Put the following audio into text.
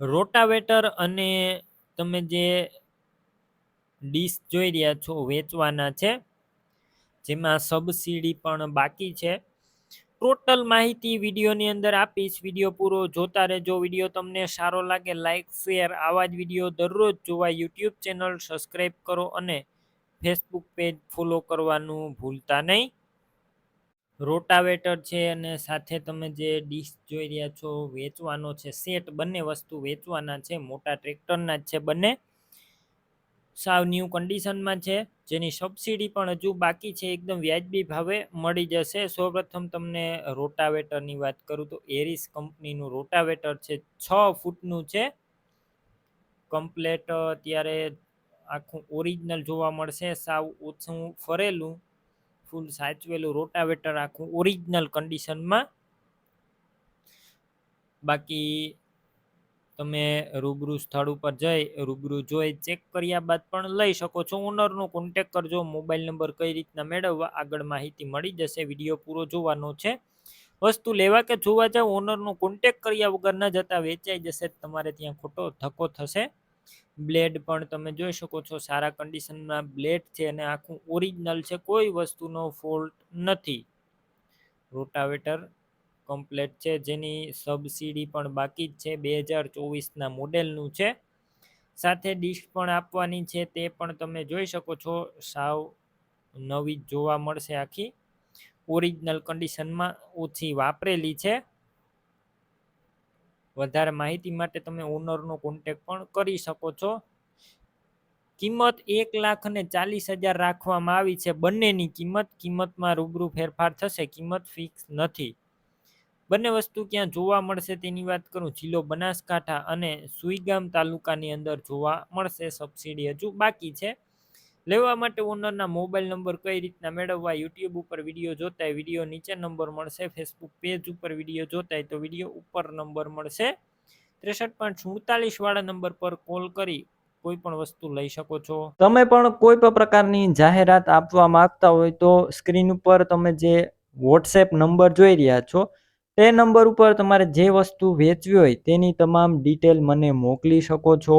Rotavator અને તમે જે ડીશ જોઈ રહ્યા છો વેચવાના છે, જેમાં સબસિડી પણ બાકી છે. ટોટલ માહિતી વિડીયોની અંદર આપીશ. વીડિયો પૂરો જોતા રહેજો. વીડિયો તમને સારો લાગે લાઇક શેર, આવા જ વીડિયો દરરોજ જોવા યુટ્યુબ ચેનલ સબસ્ક્રાઈબ કરો અને ફેસબુક પેજ ફોલો કરવાનું ભૂલતા નહીં. રોટાવેટર છે અને સાથે તમે જે ડીશ જોઈ રહ્યા છો વેચવાનો છે, સેટ બંને વસ્તુ વેચવાના છે, મોટા ટ્રેક્ટરના જ છે બંને. સાવ ન્યૂ કન્ડિશનમાં છે, જેની સબસિડી પણ હજુ બાકી છે, એકદમ વ્યાજબી ભાવે મળી જશે. સૌપ્રથમ તમને રોટાવેટરની વાત કરું તો એરિસ કંપનીનું રોટાવેટર છે, છ ફૂટનું છે. કમ્પ્લેટ અત્યારે આખું ઓરિજિનલ જોવા મળશે, સાવ ઓછું ફરેલું. ફૂલ સાચવેલું રોટાવેટર આખું ઓરિજિનલ કન્ડિશનમાં બાકી તમે રૂબરૂ સ્થળ ઉપર જઈ, રૂબરૂ જોઈ ચેક કર્યા બાદ પણ લઈ શકો છો. ઓનરનો કોન્ટેક કરજો. મોબાઈલ નંબર કઈ રીતના મેળવવા, આગળ માહિતી મળી જશે. વીડિયો પૂરો જોવાનો છે. વસ્તુ લેવા કે જોવા જાવ ઓનરનો કોન્ટેક કર્યા વગર ન જતા વેચાઈ જશે. તમારે ત્યાં ખોટો ધક્કો થશે. બ્લેડ પણ તમે જોઈ શકો છો, સારા કન્ડિશનમાં બ્લેડ છે અને આખું ઓરિજિનલ છે, કોઈ વસ્તુનો ફોલ્ટ નથી. રોટાવેટર કમ્પ્લેટ છે, જેની સબસિડી પણ બાકી જ છે, બે હજાર ચોવીસના મોડેલનું છે. સાથે ડિશ પણ આપવાની છે, તે પણ તમે જોઈ શકો છો, સાવ નવી જોવા મળશે આખી. ઓરિજિનલ કન્ડિશનમાં ઓછી વાપરેલી છે. વધારે માહિતી માટે તમે ઓનરનો કોન્ટેક પણ કરી શકો છો. કિંમત એક લાખ અને ચાલીસ હજાર રાખવામાં આવી છે. બંનેની કિંમત, કિંમતમાં રૂબરૂ ફેરફાર થશે. કિંમત ફિક્સ નથી. બંને વસ્તુ ક્યાં જોવા મળશે તેની વાત કરું. જિલ્લો બનાસકાંઠા અને સુઈગામ તાલુકાની અંદર જોવા મળશે. સબસિડી હજુ બાકી છે. લેવા માટે ઓનરના મોબાઈલ નંબર કઈ રીતના મેળવવા, યુટ્યુબ ઉપર વીડિયો જોતા વીડિયો નીચે નંબર મળશે, ફેસબુક પેજ ઉપર વીડિયો જોતા તો વીડિયો ઉપર નંબર મળશે. ત્રેસઠ પોઈન્ટ સુડતાલીસ વાળા નંબર પર કોલ કરી કોઈ પણ વસ્તુ લઈ શકો છો. તમે પણ કોઈ પણ પ્રકારની જાહેરાત આપવા માંગતા હોય તો સ્ક્રીન ઉપર તમે જે વોટ્સએપ નંબર જોઈ રહ્યા છો, તે નંબર ઉપર તમારે જે વસ્તુ વેચવી હોય તેની તમામ ડિટેલ મને મોકલી શકો છો.